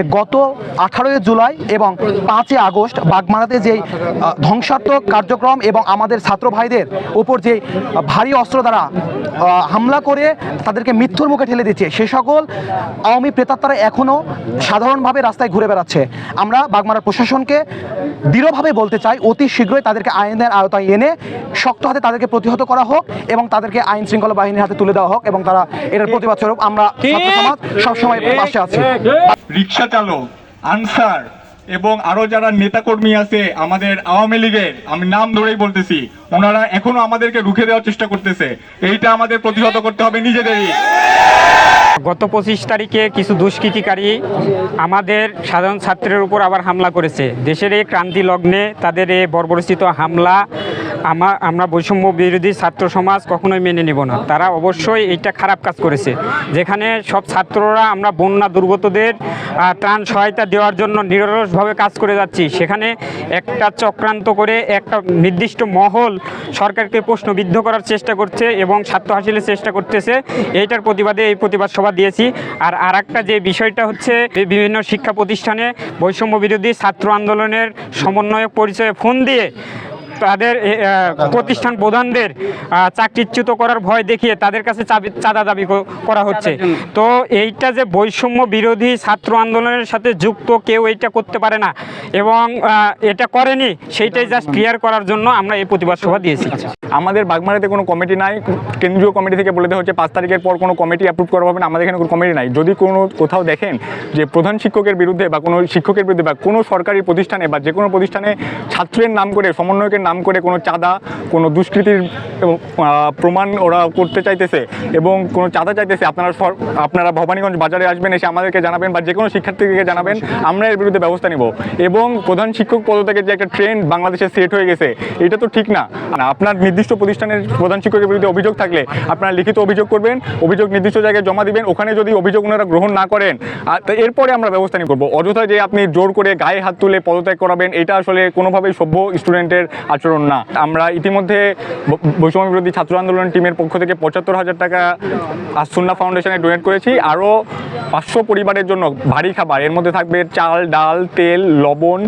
যে গত আঠারোই জুলাই এবং পাঁচই আগস্ট বাগমারাতে আহ, ধ্বংসাত্মক কার্যক্রম এবং আমাদের ছাত্র ভাইদের উপর যে ভারী অস্ত্র দ্বারা হামলা করে তাদেরকে মৃত্যুর মুখে ঠেলে দিচ্ছে সে সকল আওয়ামী প্রেতাত্মারা এখনও সাধারণভাবে রাস্তায় ঘুরে বেড়াচ্ছে। আমরা বাগমারা প্রশাসনকে দৃঢ়ভাবে বলতে চাই অতি শীঘ্রই তাদেরকে আইনের আওতায় এনে শক্ত হাতে তাদেরকে প্রতিহত করা হোক এবং তাদেরকে আইন শৃঙ্খলা বাহিনীর হাতে তুলে দেওয়া হোক এবং তারা এটার প্রতিবাদ স্বরূপ আমরা সবসময় পাশে আছি। রিক্সা চালক আনসার, এবং আরও যারা নেতাকর্মী আছে আমাদের আওয়ামী লীগের, আমি নাম ধরেই বলতেছি, ওনারা এখনও আমাদেরকে রুখে দেওয়ার চেষ্টা করতেছে। এইটা আমাদের প্রতিহত করতে হবে নিজেদেরই। গত পঁচিশ তারিখে কিছু দুষ্কৃতিকারী আমাদের সাধারণ ছাত্রের উপর আবার হামলা করেছে। দেশের এই ক্রান্তি লগ্নে তাদের এই বর্বরচিত হামলা আমা আমরা বৈষম্য বিরোধী ছাত্র সমাজ কখনোই মেনে নেব না। তারা অবশ্যই এটা খারাপ কাজ করেছে। যেখানে সব ছাত্ররা আমরা বন্যা দুর্গতদের ত্রাণ সহায়তা দেওয়ার জন্য নিরলসভাবে কাজ করে যাচ্ছি। সেখানে একটা চক্রান্ত করে একটা নির্দিষ্ট মহল সরকারকে প্রশ্নবিদ্ধ করার চেষ্টা করছে এবং স্বার্থ হাসিলের চেষ্টা করতেছে। এইটার প্রতিবাদে এই প্রতিবাদ সভা দিয়েছি। আর আর যে বিষয়টা হচ্ছে বিভিন্ন শিক্ষা প্রতিষ্ঠানে বৈষম্য বিরোধী ছাত্র আন্দোলনের সমন্বয়ক পরিচয়ে ফোন দিয়ে তাদের প্রতিষ্ঠান প্রধানদের চাকরিচ্যুত করার ভয় দেখিয়ে তাদের কাছে চাবি- চাঁদা দাবি করা হচ্ছে। তো এইটা যে বৈষম্য বিরোধী ছাত্র আন্দোলনের সাথে যুক্ত কেউ এইটা করতে পারে না এবং এটা করেনি সেইটাই জাস্ট ক্লিয়ার করার জন্য আমরা এই প্রতিবাদ সভা দিয়েছি। আমাদের বাগমারাতে কোনো কমিটি নাই কেন্দ্রীয় কমিটি থেকে বলে দেওয়া হচ্ছে পাঁচ তারিখের পর কোনো কমিটি অ্যাপ্রুভ করা হবে না আমাদের এখানে কোনো কমিটি নাই। যদি কোনো কোথাও দেখেন যে প্রধান শিক্ষকের বিরুদ্ধে বা কোনো শিক্ষকের বিরুদ্ধে বা কোনো সরকারি প্রতিষ্ঠানে বা যে কোনো প্রতিষ্ঠানে ছাত্রের নাম করে সমন্বয়কের নাম করে কোনো চাঁদা, কোনো দুষ্কৃতির প্রমাণ ওরা করতে চাইতেছে এবং কোনো চাঁদা চাইতেছে, আপনারা আপনারা ভবানীগঞ্জ বাজারে আসবেন, এসে আমাদেরকে জানাবেন বা যে কোনো শিক্ষার্থীকে জানাবেন, আমরা এর বিরুদ্ধে ব্যবস্থা নিব। এবং প্রধান শিক্ষক পদত্যাগের যে একটা ট্রেন্ড বাংলাদেশে সেট হয়ে গেছে, এটা তো ঠিক না। আপনার নির্দিষ্ট প্রতিষ্ঠানের প্রধান শিক্ষকের বিরুদ্ধে অভিযোগ থাকলে আপনারা লিখিত অভিযোগ করবেন, অভিযোগ নির্দিষ্ট জায়গায় জমা দিবেন, ওখানে যদি অভিযোগ ওনারা গ্রহণ না করেন আর এরপরে আমরা ব্যবস্থা নিয়ে করব। অযথা যে আপনি জোর করে গায়ে হাত তুলে পদত্যাগ করাবেন, এটা আসলে কোনোভাবেই সভ্য স্টুডেন্টের আচরণ না। আমরা ইতিমধ্যে বৈষম্য বিরোধী ছাত্র আন্দোলন টিমের পক্ষ থেকে পঁচাত্তর হাজার টাকা আসুন্না ফাউন্ডেশনে ডোনেট করেছি। আরও পাঁচশো পরিবারের জন্য ভারী খাবার। এর মধ্যে থাকবে চাল, ডাল, তেল, লবণ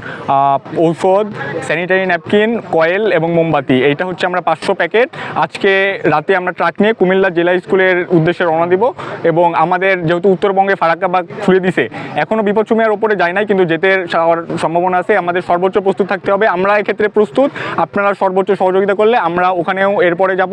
ঔষধ স্যানিটারি ন্যাপকিন কয়েল এবং মোমবাতি। এইটা হচ্ছে আমরা পাঁচশো প্যাকেট। আজকে রাতে আমরা ট্রাক নিয়ে কুমিল্লা জেলা স্কুলের উদ্দেশ্যে রওনা দিব এবং আমাদের যেহেতু উত্তরবঙ্গে ফারাক্কাবাগ খুলে দিছে এখনও বিপদ সময়ের ওপরে যায় নাই, কিন্তু যেতে সম্ভাবনা আছে। আমাদের সর্বোচ্চ প্রস্তুত থাকতে হবে। আমরা এক্ষেত্রে প্রস্তুত। আপনারা সর্বোচ্চ সহযোগিতা করলে আমরা ওখানেও এরপরে যাব।